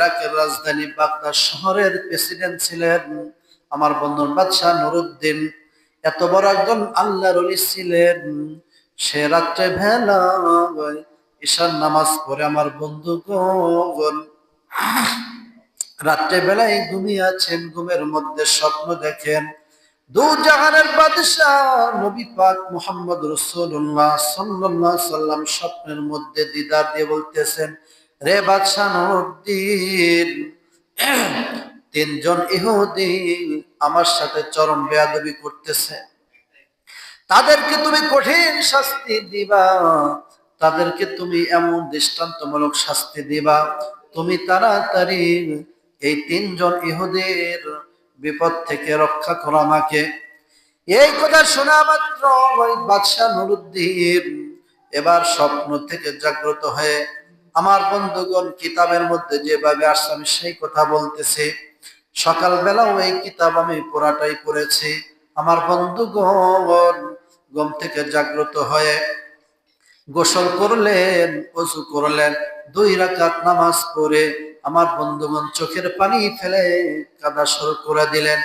ইরাকের রাজধানী বাগদাদ শহরের প্রেসিডেন্ট ছিলেন আমার বন্ধুর বাদশাহ নুরুদ্দিন। এত বড় একজন আল্লাহর ছিলেন। সে রাত্রে ভেলা ঈশার নামাজ পড়ে আমার বন্ধু গন রাত্রে বেলায় ঘুমিয়ে আছেন ঘুমের মধ্যে স্বপ্ন দেখেন। দু জাহানের বাদশাহ নবী পাক মোহাম্মদ রসুল্লাহ সাল্লাম স্বপ্নের মধ্যে দিদার দিয়ে বলতেছেন রে বাদশাহ নুরুদ্দিন তিনজন ইহুদি আমার সাথে চরম বেয়াদবি করতেছে। তাদেরকে তুমি কঠিন শাস্তি দিবা, তাদেরকে তুমি এমন দৃষ্টান্তমূলক শাস্তি দিবা। তুমি তাড়াতাড়ি এই তিনজন ইহুদের বিপদ থেকে রক্ষা করো আমাকে। এই কথা শোনা মাত্র ওই বাদশাহ নুরুদ্দিন এবার স্বপ্ন থেকে জাগ্রত হয়ে আমার বন্ধুগণ কিতাবের মধ্যে যেভাবে আসছে, আমি সেই কথা বলতেছি। সকালবেলাও এই কিতাব আমি পুরাটাই পড়েছি। আমার বন্ধুগণ গম থেকে জাগ্রত হয়ে গোসল করলেন অজু করলেন, দুই রাকাত নামাজ পড়ে আমার বন্ধুগণ চোখের পানি ফেলে কাদা সর করে দিলেন।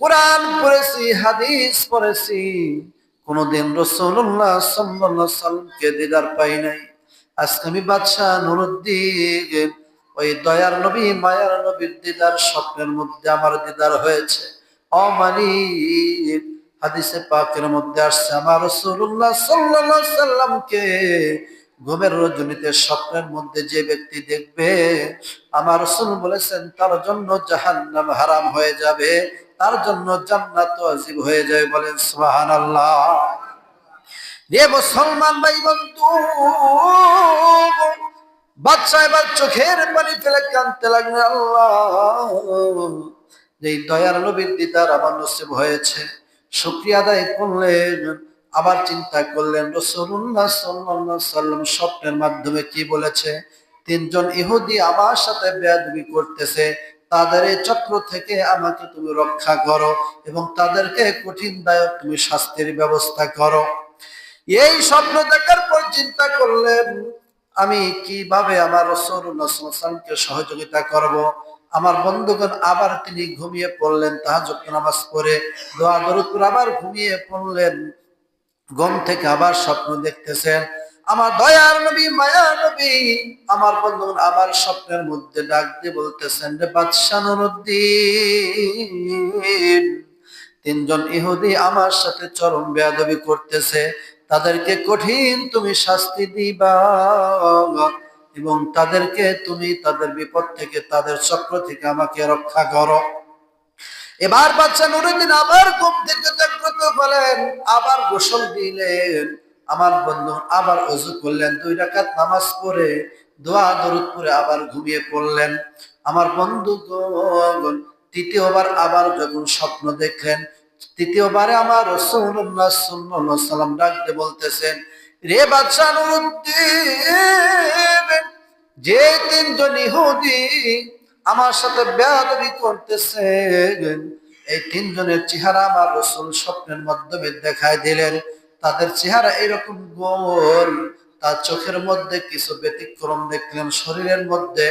কোরআন পড়েছি, হাদিস পড়েছি কোনদিন রসুল্লাহ সাল্লামকে দিদার পাই নাই। আজকে আমি বাদশাহ নুরুদ্দিন, ওই দয়ার নবী, মায়ার নবীর দিদার স্বপ্নের মধ্যে আমার দিদার হয়েছে। অমালিক হাদিসে পাকের মধ্যে আসছে, আমার রসুল্লাহ আলাইহি সাল্লামকে ঘুমের রজনীতে স্বপ্নের মধ্যে যে ব্যক্তি দেখবে, আমার রসুল বলেছেন, তার জন্য জাহান্নাম হারাম হয়ে যাবে। তার জন্য জান্নাত আজিব হয়ে যাবে বলেন সুবহানাল্লাহ। রে মুসলমান ভাই বন্ধু বাচ্চা এবার চোখের পানি ফেলে কানতে লাগবে আল্লাহ। এই দয়ার নবীর দিদার আমার নসিব হয়েছে। শুক্রিয়া আদায় করলেন, আবার চিন্তা করলেন রসুল্লাহ স্বপ্নের মাধ্যমে কি বলেছে? তিনজন ইহুদি আমার সাথে বেয়াদবি করতেছে তাদের এই চক্র থেকে আমাকে তুমি রক্ষা করো এবং তাদেরকে কঠিন দায়ক তুমি শাস্তির ব্যবস্থা করো। এই স্বপ্ন দেখার পর চিন্তা করলেন, আমি কীভাবে আমার রসুলকে সহযোগিতা করব। আমার বন্ধুগণ আবার তিনি ঘুমিয়ে পড়লেন তাহাজুদ নামাজ পড়ে, দোয়া দরুদ আবার ঘুমিয়ে পড়লেন। গম থেকে আবার স্বপ্ন দেখতেছেন। আমার দয়ার নবী, মায়ার নবী, আমার বন্ধুগণ আবার স্বপ্নের মধ্যে ডাক দিয়ে বলতেছেন, রে বাদশাহ নুরুদ্দিন, তিনজন ইহুদি আমার সাথে চরম বেয়াদবি করতেছে, তাদেরকে কঠিন তুমি শাস্তি দিবা এবং তাদেরকে তুমি তাদের বিপদ থেকে, তাদের চক্র থেকে আমাকে রক্ষা করো। এবার বাচ্চা নুরুদ্দিন আবার ঘুম থেকে জাগ্রত হলেন, আবার গোসল দিলেন। আমার বন্ধু আবার অজু করলেন, দুই রাকাত নামাজ পড়ে, দোয়া দরুদ করে আবার ঘুমিয়ে পড়লেন। আমার বন্ধু তৃতীয়বার আবার যখন স্বপ্ন দেখলেন, তৃতীয়বারে আমার সাল্লাম ডাকতে বলতেছেন, রে নুরুদ্দিন, যে তিনজন ইহুদি আমার সাথে বেয়াদবি করতেছেন, এই তিনজনের চেহারা আমার রসুল স্বপ্নের মাধ্যমে দেখায় দিলেন। তাদের চেহারা এরকম গোল। তার চোখের মধ্যে কিছু ব্যতিক্রম দেখলেন, শরীরের মধ্যে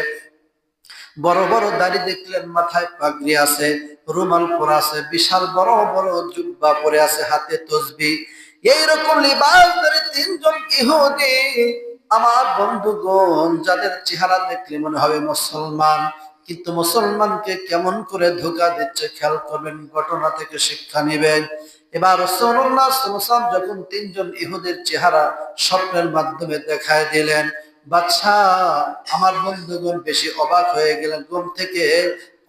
বড় বড় দাড়ি দেখলেন, মাথায় পাগড়ি আছে, রুমাল পরে আছে, বিশাল বড় বড় জুব্বা পরে আছে, হাতে তসবি। এইরকম লিবাস ধরে তিনজন ইহুদি, আমার বন্ধুগণ, যাদের চেহারা দেখলে মনে হবে মুসলমান, কিন্তু মুসলমানকে কেমন করে ধোকা দিচ্ছে, খেয়াল করবেন, ঘটনা থেকে শিক্ষা নেবেন। এবার যখন তিনজন ইহুদের চেহারা স্বপ্নের মাধ্যমে দেখায় দিলেন বাচ্চা আমার বন্ধুগণ বেশি অবাক হয়ে গেলেন, ঘুম থেকে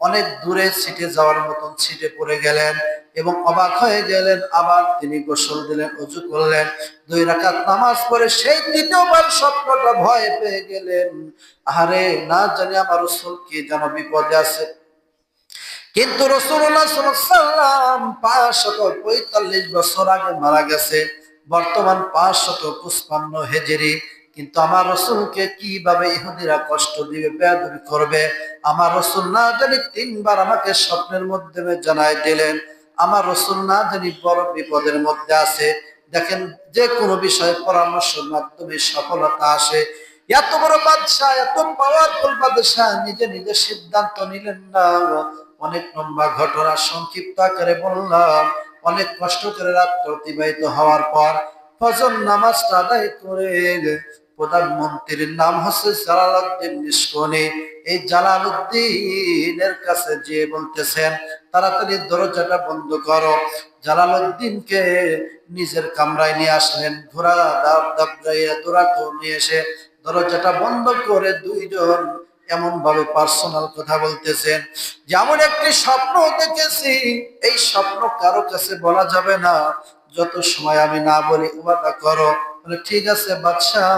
অনেক দূরে ছিটে যাওয়ার মতন ছিটে পড়ে গেলেন এবং অবাক হয়ে গেলেন। আবার তিনি গোসল দিলেন উজু করলেন, দুই রাকাত নামাজ পড়ে সেই দ্বিতীয়বার স্বপ্নটা ভয় পেয়ে গেলেন। আরে না জানি আমার কি যেন বিপদে আছে। কিন্তু রসুল্লাহ সাল্লাম পাঁচশত পঁয়তাল্লিশ বছর আগে মারা গেছে। বর্তমান পাঁচশত পুষ্পান্ন হেজেরি। কিন্তু আমার রসুলকে কীভাবে ইহুদিরা কষ্ট দিবে, বেয়াদবি করবে? আমার রসুল না জানি তিনবার আমাকে স্বপ্নের মধ্যে জানাই দিলেন। আমার রসুল না জানি বড় বিপদের মধ্যে আছে। দেখেন, যে কোনো বিষয়ে পরামর্শের মাধ্যমে সফলতা আসে। এত বড় বাদশাহ, এত পাওয়ারফুল বাদশাহ, নিজে নিজে সিদ্ধান্ত নিলেন না। অনেক লম্বা ঘটনা সংক্ষিপ্ত আকারে বললাম। অনেক কষ্ট করে রাত অতিবাহিত হওয়ার পর ফজর নামাজটা আদায় করে প্রধানমন্ত্রীর নাম হচ্ছে জালালউদ্দিন নিষ্কনে এই জালালউদ্দিনের কাছে যে বলতেছেন, তাড়াতাড়ি দরজাটা বন্ধ করো। জালালউদ্দিনকে নিজের কামরায় নিয়ে আসলেন, ঘোড়া দাব দাবড়াইয়া দৌড়াতো নিয়ে এসে দরজাটা বন্ধ করে দুইজন এমন ভাবে পার্সোনাল কথা বলতেছেন। যেমন একটি স্বপ্ন দেখেছি, এই স্বপ্ন কারও কাছে বলা যাবে না। যত সময় আমি না বলি ওয়াদা করো। ঠিক আছে বাদশাহ,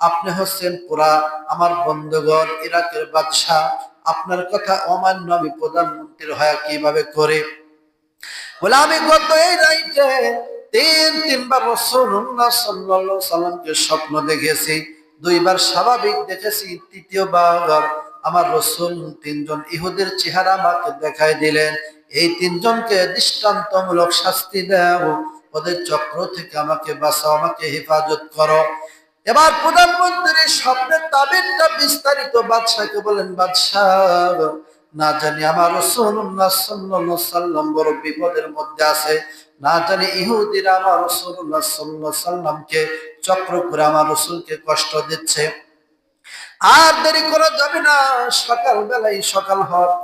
আপনি হচ্ছেন পুরা আমার বন্ধুগণ, ইরাকের বাদশাহ। আপনার কথা অমান্য আমি প্রধানমন্ত্রীর হয় কীভাবে করে? বলে, আমি গত এই রাইটে তিন তিনবার রসুল্লাহ সাল্লাল্লাহু সাল্লামকে স্বপ্ন দেখেছি। দুইবার স্বাভাবিক দেখেছি, তৃতীয়বার আমার রসুল তিনজন ইহুদের চেহারা আমাকে দেখাই দিলেন। এই তিনজনকে দৃষ্টান্তমূলক শাস্তি দেও, ওদের চক্র থেকে আমাকে বাঁচাও, আমাকে হেফাজত করো। এবার প্রধানমন্ত্রী স্বপ্নের তাবিরটা বিস্তারিত বাদশাহকে বলেন, বাদশাহ, না জানি আমার সাল্লাম বড় বিপদের মধ্যে আছে না জানি ইহুদিরা আমার রসুল্লাহ সাল্লাল্লাহু সাল্লামকে চক্র করে আমার রসুলকে কষ্ট দিচ্ছে। আর দেরি করা যাবে না সকাল বেলায় সকাল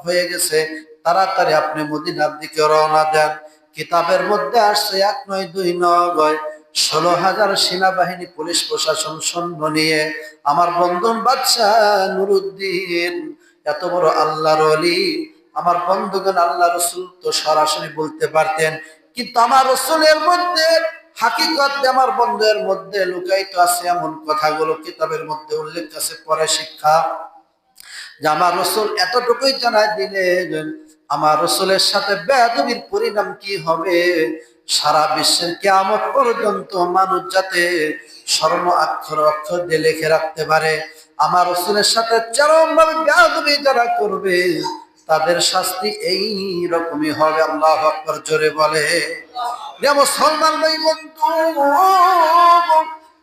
হয়ে গেছে। তাড়াতাড়ি আপনি মদিনার দিকে রওনা দেন। কিতাবের মধ্যে আসছে এক নয়, দুই নয়, ষোলো হাজার সেনাবাহিনী, পুলিশ প্রশাসন, সৈন্য নিয়ে। আমার বন্ধন বাদশাহ নুরুদ্দিন, এত বড় আল্লাহর অলি আমার বন্ধুগণ আল্লাহ রসুল তো সরাসরি বলতে পারতেন কিন্তু আমার রসুলের মধ্যে, হাকিকত আমার বন্ধের মধ্যে লুকায়িত আছে এমন কথাগুলো কিতাবের মধ্যে উল্লেখ আছে, পরে শিক্ষা। যে আমার রসুল এতটুকুই জানাই দিলেন আমার রসুলের সাথে বেদবির পরিণাম কি হবে? সারা বিশ্বের কেয়ামত পর্যন্ত মানুষ যাতে স্বর্ণ অক্ষর অক্ষর দিয়ে লিখে রাখতে পারে, আমার রসুলের সাথে চরম ভাবে বেদবি যারা করবে তাদের শাস্তি এই রকমই হবে, আল্লাহ আকবর জোরে বলে। মুসলমান ভাই বন্ধু,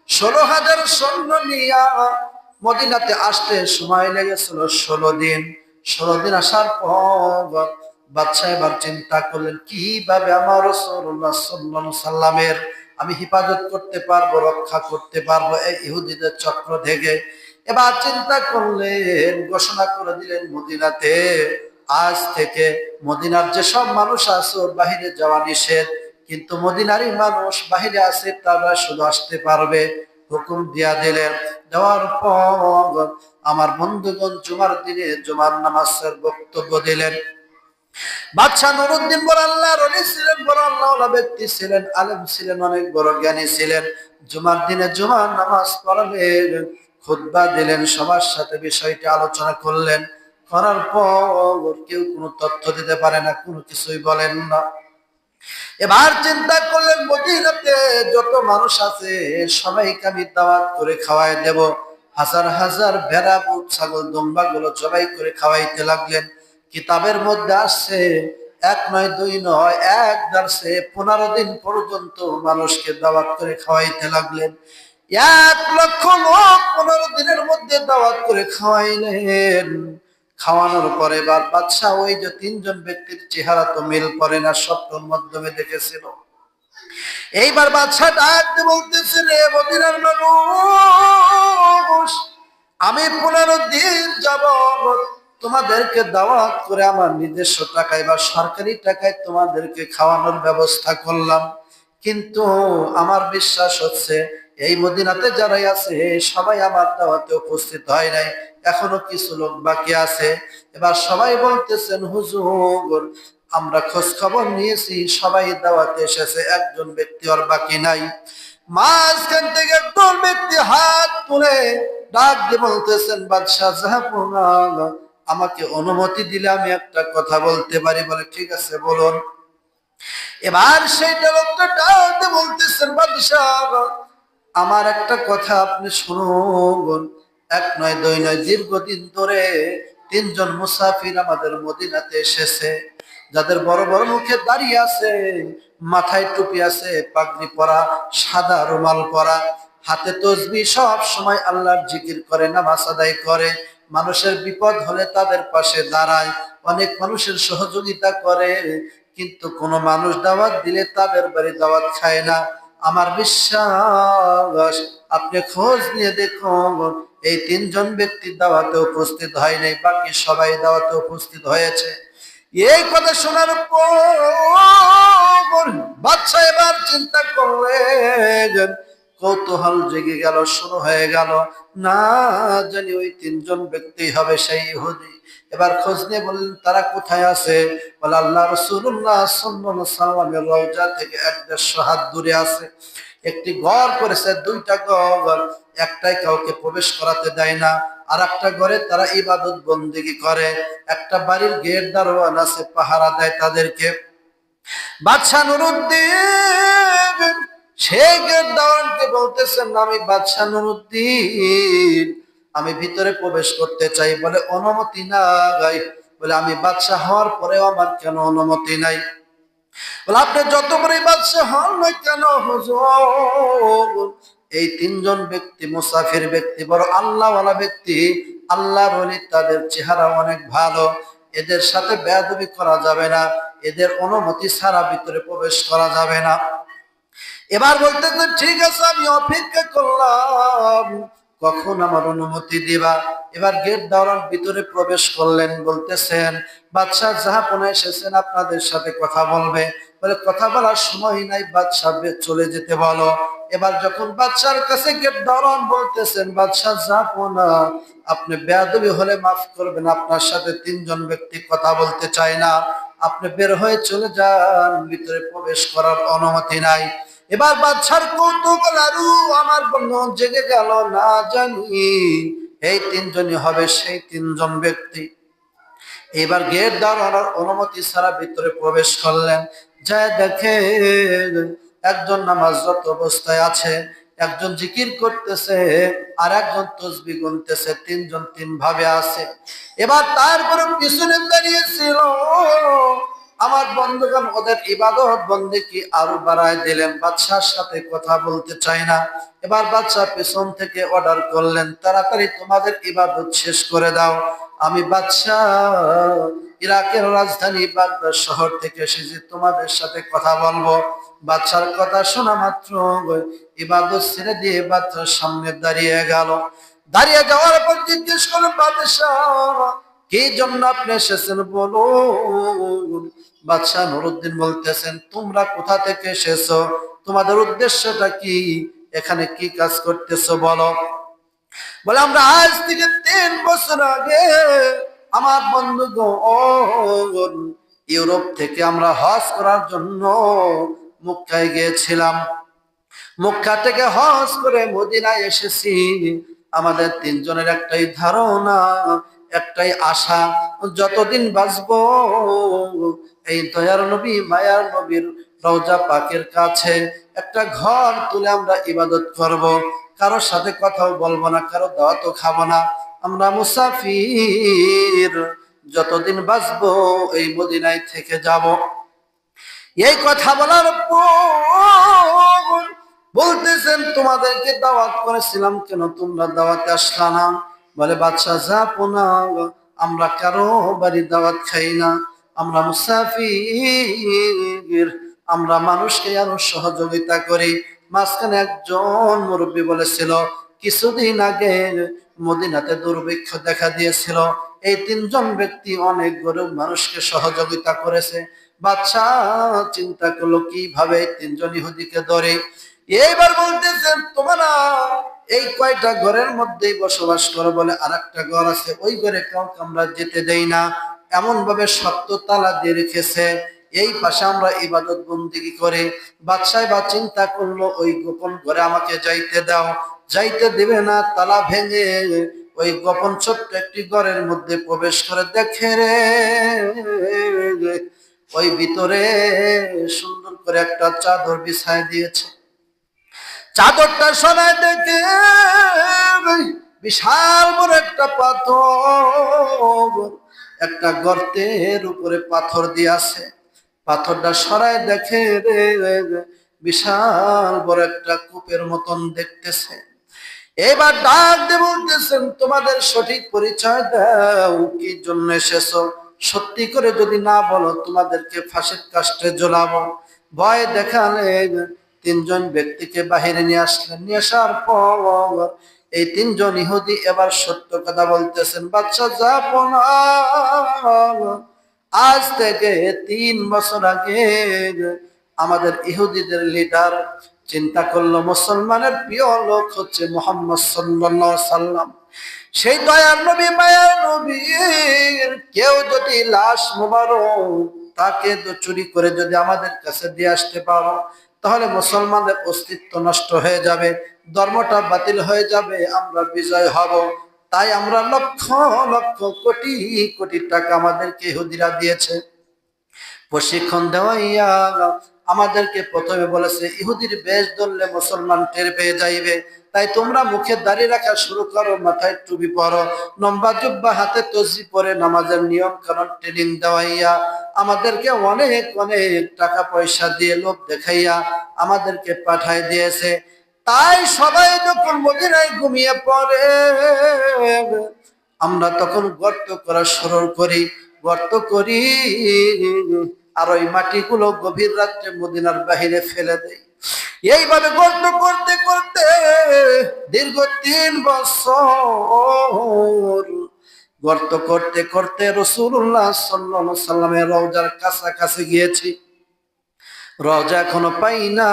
ষোলো হাজার সৈন্য নিয়া মদিনাতে আসতে সময় লেগেছিল ষোলো দিন। ষোলো দিন আসার পর বাদশাহ এবার চিন্তা করলেন, কীভাবে আমার সাল্লামের আমি হেফাজত করতে পারব, রক্ষা করতে পারব এই ইহুদিদের চক্র থেকে? এবার চিন্তা করলেন, ঘোষণা করে দিলেন মদিনাতে আজ থেকে মদিনার যেসব মানুষ আছে, ওর বাহিরে যাওয়া নিষেধ। কিন্তু মদিনারই মানুষ বাহিরে আছে, তারা শুধু আসতে পারবে, হুকুম দিয়া দিলেন। দেওয়ার পর আমার বন্ধুগণ জুমার দিনে জুমার নামাজের বক্তব্য দিলেন। বাদশাহ নুরুদ্দিন বড় আল্লাহ ছিলেন, বড় আল্লাহ ব্যক্তি ছিলেন, আলেম ছিলেন, অনেক বড় জ্ঞানী ছিলেন। জুমার দিনে জুমার নামাজ পড়ালেন খুতবা দিলেন, সবার সাথে বিষয়টি আলোচনা করলেন। করার পর কেউ কোনো তথ্য দিতে পারে না, কোনো কিছুই বলেন না। এবার চিন্তা করলেন, মদিনাতে যত মানুষ আছে, সবাইকে আমি দাওয়াত করে খাওয়াই দেব। হাজার হাজার ভেড়া, বুট, ছাগল দম্বা গুলো জবাই করে খাওয়াইতে লাগলেন। কিতাবের মধ্যে আসছে, এক নয়, দুই নয়, এক দার্সে পনেরো দিন পর্যন্ত মানুষকে দাওয়াত করে খাওয়াইতে লাগলেন। এক লক্ষ লোক পনেরো দিনের মধ্যে দাওয়াত করে খাওয়াইলেন। খাওয়ানোর পরে এবার বাদশাহ ওই যে তিনজন ব্যক্তির চেহারা তো মিল করে না, স্বপ্নের মাধ্যমে দেখেছিল। এইবার বাদশাহ ডাক দিয়ে বলতেছে, রে মদিনার মানুষ, আমি পনেরো দিন যাব তোমাদেরকে দাওয়াত করে আমার নিজস্ব টাকায় বা সরকারি টাকায় তোমাদেরকে খাওয়ানোর ব্যবস্থা করলাম। কিন্তু আমার বিশ্বাস হচ্ছে এই মদিনাতে যারাই আছে, সবাই আমার দাওয়াতে উপস্থিত হয় নাই। এখনও কিছু লোক বাকি আছে। এবার সবাই বলতেছেন, হুজুর, আমরা খোঁজ খবর নিয়েছি, সবাই দাওয়াতে এসেছে, একজন ব্যক্তি আর বাকি নাই। মাঝখান থেকে একজন ব্যক্তি হাত তুলে ডাক দিয়ে বলতেছেন, বাদশাহ জাহাপুর আমাকে অনুমতি দিলে আমি একটা কথা বলতে পারি। বলে, ঠিক আছে, বলুন। এবার সেইটা লোকটা ডাক দিয়ে বলতেছেন, বাদশাহ আমার একটা কথা আপনি শুনুন। এক নয়, দুই নয়, দীর্ঘদিন ধরে তিনজন মুসাফির আমাদের মদিনাতে এসেছে। যাদের বড় বড় মুখে দাঁড়িয়ে আছে, মাথায় টুপি আছে, পাগড়ি পরা, সাদা রুমাল পরা, হাতে তসবি, সব সময় আল্লাহর জিকির করে, নামাজ আদায় করে। মানুষের বিপদ হলে তাদের পাশে দাঁড়ায়, অনেক মানুষের সহযোগিতা করে, কিন্তু কোনো মানুষ দাওয়াত দিলে তাদের বাড়ি দাওয়াত খায় না। আমার বিশ্বাস, আপনি খোঁজ নিয়ে দেখুন, এই তিনজন ব্যক্তি দাওয়াতে উপস্থিত হয় নাই, বাকি সবাই দাওয়াতে উপস্থিত হয়েছে। এই কথা শোনার পর বাচ্চা এবার চিন্তা করলেন, কৌতূহল জেগে গেল, শুরু হয়ে গেল, না জানি ওই তিনজন ব্যক্তি হবে সেই ইহুদি। এবার খোঁজ নিয়ে বললেন, তারা কোথায় আছে? বলে, আল্লাহ রসুল্লাহ রওজা থেকে এক দেড়শো হাত দূরে আছে। একটি ঘর করেছে, দুইটা ঘর। একটাই কাউকে প্রবেশ করাতে দেয় না। আর একটা ঘরে তারা ইবাদত বন্দিগি করে। একটা বাড়ির গেট, দারোয়ান আছে, পাহারা দেয় তাদেরকে। বাদশাহ নুরুদ্দিন সেই গেট দারোয়ানকে বলতেছেন, আমি বাদশাহ নুরুদ্দিন আমি ভিতরে প্রবেশ করতে চাই বলে অনুমতি নাই। বলে আমি বাদশাহ হওয়ার পরেও আমার কেন অনুমতি নাই? বলে, আপনি যত বড় বাদশাহ হন না কেন হুজুর? এই তিনজন ব্যক্তি মুসাফির ব্যক্তি, বড় আল্লাহওয়ালা ব্যক্তি। আল্লাহর ওলি তাদের চেহারা অনেক ভালো। এদের সাথে বেয়াদবি করা যাবে না। এদের অনুমতি ছাড়া ভিতরে প্রবেশ করা যাবে না। এবার বলতে ঠিক আছে, আমি অপেক্ষা করলাম। কখন আমার অনুমতি দিবা? এবার গেট দেওয়ার ভিতরে প্রবেশ করলেন, বলতেছেন, বাদশাহ জাহাপনা এসেছেন আপনাদের সাথে কথা বলবে। বলে, কথা বলার সময় নাই, বাদশাহ চলে যেতে বলো। এবার যখন বাদশার কাছে গেট দাঁড়ান বলতেছেন, বাদশাহ জাহাপনা আপনি বেয়াদবি হলে মাফ করবেন, আপনার সাথে তিনজন ব্যক্তি কথা বলতে চায় না। আপনি বের হয়ে চলে যান, ভিতরে প্রবেশ করার অনুমতি নাই। এবার বাচ্চার কৌতুক আরু আমার বন্ধু জেগে গেল, না জানি। এই তিনজনই হবে সেই তিনজন ব্যক্তি। এবার গেট দাঁড়ানোর অনুমতি ছাড়া ভিতরে প্রবেশ করলেন। যা দেখে একজন নামাজরত অবস্থায় আছে, একজন জিকির করতেছে, আর একজন তসবি গুনতেছে, তিনজন তিন ভাবে আছে। এবার তারপরে পিছনে দাঁড়িয়েছিল আমার বন্ধুগণ, ওদের ইবাদত বন্দে কি আরও বাড়ায় দিলেন, বাদশার সাথে কথা বলতে চাই না। এবার বাদশাহ পেছন থেকে অর্ডার করলেন, তাড়াতাড়ি তোমাদের ইবাদত শেষ করে দাও। আমি বাদশাহ, ইরাকের রাজধানী বাগদাদ শহর থেকে এসেছি, তোমাদের সাথে কথা বলব। বাচ্চার কথা শোনা মাত্র ইবাদত ছেড়ে দিয়ে বাচ্চার সামনে দাঁড়িয়ে গেল। দাঁড়িয়ে যাওয়ার পর জিজ্ঞেস করে বাদশাহ কি জন্য আপনি এসেছেন বলুন? বাদশাহ নুরুদ্দিন বলতেছেন, তোমরা কোথা থেকে এসেছ? তোমাদের উদ্দেশ্যটা কি? এখানে কি কাজ করতেছো বলো? বলে, আমরা আজ থেকে তিন বছর আগে আমার বন্ধু ইউরোপ থেকে আমরা হজ করার জন্য মুক্কায় গিয়েছিলাম। মুক্কা থেকে হজ করে মদিনায় এসেছি। আমাদের তিনজনের একটাই ধারণা একটাই আশা, যতদিন বাঁচব, এই দয়ার নবী, মায়ার নবীর রওজা পাকের কাছে একটা ঘর তুলে আমরা ইবাদত করব। কারোর সাথে কথাও বলব না, কারও দাওয়াতও খাব না। আমরা মুসাফির, যতদিন বাঁচবো, এই মদিনায় থেকে যাব। এই কথা বলার বলতেছেন, তোমাদেরকে দাওয়াত করেছিলাম, কেন তোমরা দাওয়াতে আসলা না? বলে, বাদশাহ যাব না আমরা কারও বাড়ি দাওয়াত খাই না। আমরা মুসাফির, আমরা মানুষকে আরও সহযোগিতা করি। মাঝখানে একজন মুরব্বী বলেছিল, কিছুদিন আগে মদিনাতে দুর্ভিক্ষ দেখা দিয়েছিল। এই তিনজন ব্যক্তি অনেক গরিব মানুষকে সহযোগিতা করেছে। বাচ্চা চিন্তা করল, কীভাবে তিনজন ইহুদিকে ধরে এইবার বলতেছেন, তোমরা এই কয়টা ঘরের মধ্যেই বসবাস করো বলে আর একটা ঘর আছে, ওই ঘরে কাউকে আমরা যেতে দেই না। এমন ভাবে সত্য তালা দিয়ে রেখেছে। এই পাশে আমরা ইবাদত বন্দিগি করে? বাদশাহ বা চিন্তা করল, ওই গোপন ঘরে আমাকে যাইতে দাও। যাইতে দেবে না, তালা ভেঙে ওই গোপন ছোট্ট একটি ঘরের মধ্যে প্রবেশ করে দেখে রে। ওই ভিতরে সুন্দর করে একটা চাদর বিছায় দিয়েছে। চাদরটা সরাই দেখে বিশাল বড় একটা পাথর। একটা গর্তের উপরে পাথর দিয়ে আছে। পাথরটা সরাই দেখে রে বিশাল বড় একটা কূপের মতন দেখতেছে। এবার ডাক দিয়ে বলতেছেন, তোমাদের সঠিক পরিচয় দাও, কি জন্য এসেছ? সত্যি করে যদি না বলো, তোমাদেরকে ফাঁসির কাস্টে জ্বলাবো ভয় দেখালে তিনজন ব্যক্তিকে বাহিরে নিয়ে আসলেন। নিয়ে আসার পর এই তিনজন ইহুদি এবার সত্য কথা বলতেছেন বাচ্চা যাপন আজ থেকে তিন বছর আগে আমাদের ইহুদিদের লিডার চিন্তা করল, মুসলমানের প্রিয় লোক হচ্ছে মোহাম্মদ সাল্লাম। সেই দয়ার নবী মায়ার নবীর কেউ যদি লাশ মোবারক তাকে চুরি করে যদি আমাদের কাছে দিয়ে আসতে পারো, তাহলে মুসলমানদের অস্তিত্ব নষ্ট হয়ে যাবে, ধর্মটা বাতিল হয়ে যাবে, আমরা বিজয় হব। তাই আমরা লক্ষ লক্ষ কোটি কোটি টাকা আমাদেরকে হুদিরা দিয়েছে। প্রশিক্ষণ দেওয়াইয়া আমাদেরকে প্রথমে বলেছে, ইহুদির বেশ ধরলে মুসলমান টের পেয়ে যাইবে। তাই তোমরা মুখে দাঁড়িয়ে রাখা শুরু করো, মাথায় টুপি পরো, লম্বা জুব্বা, হাতে তসবি পরে নামাজের নিয়ম কারণ ট্রেনিং দেওয়াইয়া, আমাদেরকে অনেক অনেক টাকা পয়সা দিয়ে লোক দেখাইয়া আমাদেরকে পাঠায় দিয়েছে। তাই সবাই যখন মদিনায় ঘুমিয়ে পড়ে, আমরা তখন গর্ত করা শুরু করি, গর্ত করি। আর ওই মাটিগুলো গভীর রাত্রে মদিনার বাহিরে ফেলে দেয়। এইভাবে গর্ত করতে করতে দীর্ঘ তিন বছর গর্ত করতে করতে রসুল্লাহ সাল্লাহ সাল্লামের কাছাকাছি গিয়েছি। রওজা এখনও পাই না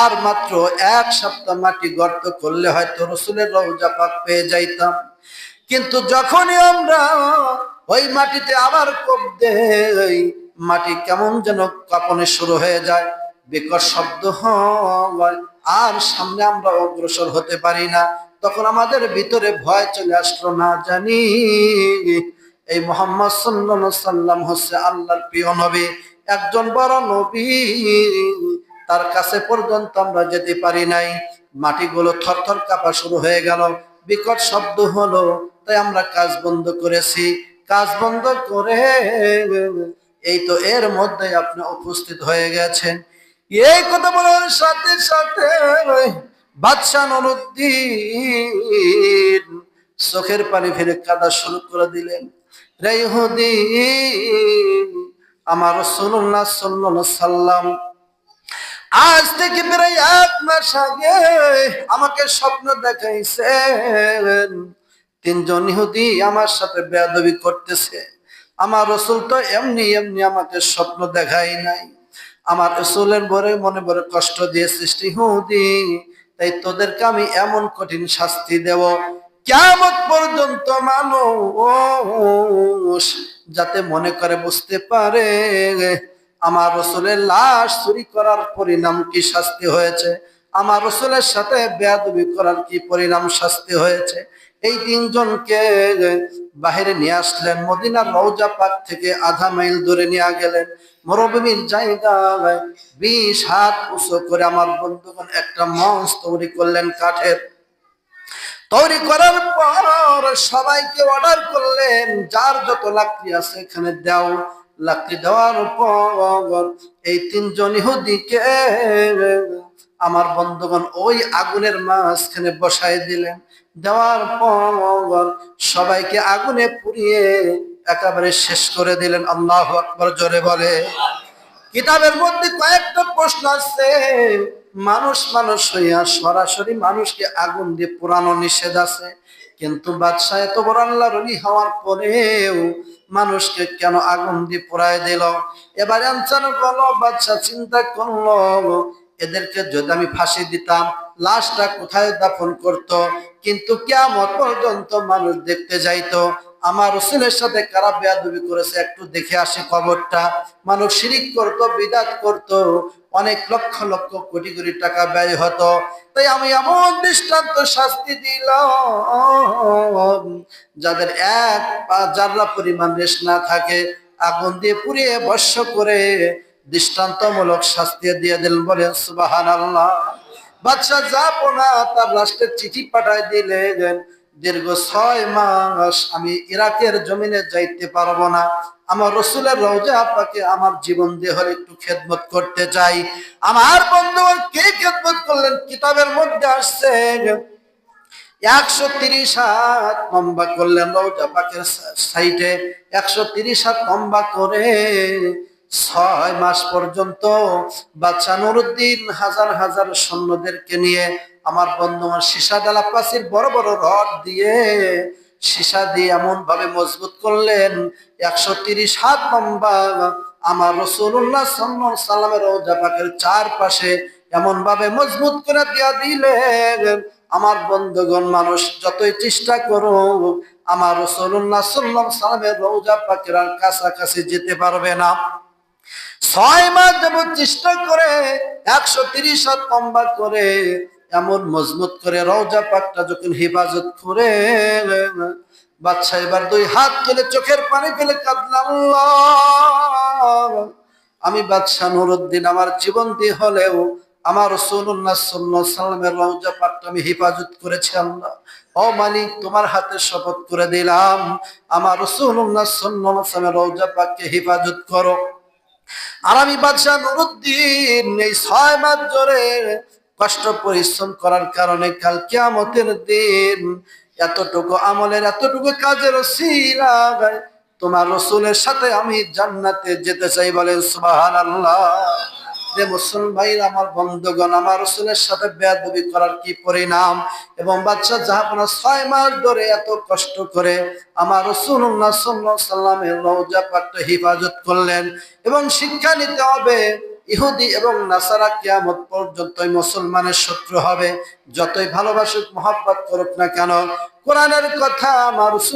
আর মাত্র এক সপ্তাহ মাটি গর্ত করলে হয়তো রসুলের রওজা পাক পেয়ে যাইতাম। কিন্তু যখনই আমরা ওই মাটিতে আবার কোপ দেই মাটি কেমন যেন কাঁপনে শুরু হয়ে যায়। বিকট শব্দ হয়, আর সামনে আমরা অগ্রসর হতে পারি না। তখন আমাদের ভিতরে ভয় চলে আসলো, না জানি, এই মোহাম্মদ সাল্লাম হচ্ছে আল্লাহর প্রিয় নবী, একজন বড় নবী। তার কাছে পর্যন্ত আমরা যেতে পারি নাই। মাটিগুলো থরথর কাঁপা শুরু হয়ে গেল। বিকট শব্দ হলো, তাই আমরা কাজ বন্ধ করেছি। কাজ বন্ধ করে এই তো এর মধ্যে আপনি উপস্থিত হয়ে গেছেন। এই কথা বলার সাথে সাথে বাদশাহ নুরুদ্দিন চোখের পানি ফেলে কাদা শুরু করে দিলেন। আমার সাল্লাম, আজ থেকে প্রায় এক মাস আগে আমাকে স্বপ্ন দেখাইছেন। তিনজন ইহুদি আমার সাথে বেয়াদবি করতেছে। আমার রসুল তো এমনি এমনি আমাকে স্বপ্ন দেখাই নাই। আমার রসুলের বরে মনে বড় কষ্ট দিয়ে সৃষ্টি হুদি তাই তোদেরকে আমি এমন কঠিন শাস্তি দেব। কেমন পর্যন্ত মানুষ যাতে মনে করে বুঝতে পারে আমার রসুলের লাশ চুরি করার পরিণাম কি শাস্তি হয়েছে, আমার রসুলের সাথে বেয়াদবি করার কি পরিণাম শাস্তি হয়েছে। এই তিনজনকে বাহিরে নিয়ে আসলেন। মদিনার রৌজা পাক থেকে আধা মাইল দূরে নিয়ে গেলেন। মরুভূমির জায়গায় বিশ হাত উঁচু করে আমার বন্ধুগণ একটা মঞ্চ তৈরি করলেন কাঠের। তৈরি করার পর সবাইকে অর্ডার করলেন, যার যত লাকড়ি আছে এখানে দাও। লাকড়ি দেওয়ার পর এই তিনজন ইহুদিকে আমার বন্ধুগণ ওই আগুনের মাঝখানে বসাই দিলেন। দেওয়ার পর সবাইকে আগুনে পুড়িয়ে একেবারে শেষ করে দিলেন। আল্লাহ আকবর জোরে বলে। কিতাবের মধ্যে কয়েকটা প্রশ্ন আছে। মানুষ মানুষ হইয়া সরাসরি মানুষকে আগুন দিয়ে পুরানো নিষেধ আছে। কিন্তু বাদশাহ এত বড় আল্লাহ রলি হওয়ার পরেও মানুষকে কেন আগুন দিয়ে পুরাই দিল? এবার আনসার বলো বাদশাহ চিন্তা করল, এদেরকে যদি আমি ফাঁসি দিতাম লাশটা কোথায় দাফন করত? কিন্তু কেমন পর্যন্ত মানুষ দেখতে যাইতো। আমার রসুলের সাথে কারা বেয়াদবি করেছে একটু দেখে আসে খবরটা। মানুষ শিরিক করত, বিদাত করত, অনেক লক্ষ লক্ষ কোটি কোটি টাকা ব্যয় হতো। তাই আমি এমন দৃষ্টান্ত শাস্তি দিলাম, যাদের এক বা যারা পরিমাণ রেশ না থাকে, আগুন দিয়ে পুড়িয়ে বর্ষ করে দৃষ্টান্তমূলক শাস্তি দিয়ে দিলেন বলেন সুবাহান আল্লাহ বাদশাহ না তার রাষ্ট্রের চিঠি পাঠায় দিলেন। দীর্ঘ ছয় মাস আমি ইরাকের জমিনে যাইতে পারব না। আমার রসুলের রোজা আপাকে আমার জীবন দিয়ে একটু খেদমত করতে চাই। আমার বন্ধু কে খেদমত করলেন? কিতাবের মধ্যে আসছে। একশো তিরিশ হাত লম্বা করলেন রোজা পাকের সাইডে একশো তিরিশ হাত লম্বা করে ছয় মাস পর্যন্ত বাচ্চা নুরুদ্দিন হাজার হাজার সৈন্যদেরকে নিয়ে আমার বন্ধু আমার সীসা ডালা পাশির বড় বড় রড দিয়ে সীসা দিয়ে এমন ভাবে মজবুত করলেন, একশো তিরিশ হাত লম্বা আমার রসুল্লাহ সাল্লামের রোজা পাকের চারপাশে এমন ভাবে মজবুত করে দিয়া দিলেন, আমার বন্ধুগণ মানুষ যতই চেষ্টা করো আমার রসুল্লাহ সাল্লাম সালামের রোজা আর কাছাকাছি যেতে পারবে না। ছয় মাস যেমন চেষ্টা করে, একশো তিরিশ হাত করে, এমন মজবুত করে রওজা পাকটা যখন হেফাজত করে বাচ্চা এবার দুই হাত তুলে চোখের পানি ফেলে কাঁদলাম আমি বাদশাহ নুরুদ্দিন, আমার জীবন দিয়ে হলেও আমার রসুল্লাহ সাল্লাহ সাল্লামের রওজা পাকটা আমি হেফাজত করেছি, আল্লাহ। ও মালিক, তোমার হাতে শপথ করে দিলাম, আমার রসুল্লাহ সাল্লাহ সাল্লামের রওজা পাককে হেফাজত করো। আর আমি বাদশাহ নুরুদ্দিন এই ছয় মাস ধরে কষ্ট পরিশ্রম করার কারণে কাল কিয়ামতের দিন এতটুকু আমলের, এতটুকু কাজের তোমার রসুলের সাথে আমি জান্নাতে যেতে চাই বলেন সুবহানাল্লাহ। যে মুসলমান ভাইরা আমার বন্ধুগণ, আমার রসুলের সাথে বেয়াদবি করার কি পরিণাম? এবং বাচ্চা জাহাপনা ছয় মাস ধরে এত কষ্ট করে আমার রসুল্লাহ সাল্লামের রওজা পাকটা হেফাজত করলেন। এবং শিক্ষা নিতে হবে, ইহুদি এবং নাসারা কিয়ামত পর্যন্তই মুসলমানের শত্রু হবে। যতই ভালোবাসুক, মহাব্বত করুক না কেন, কোরআনের কথা আমার রসুল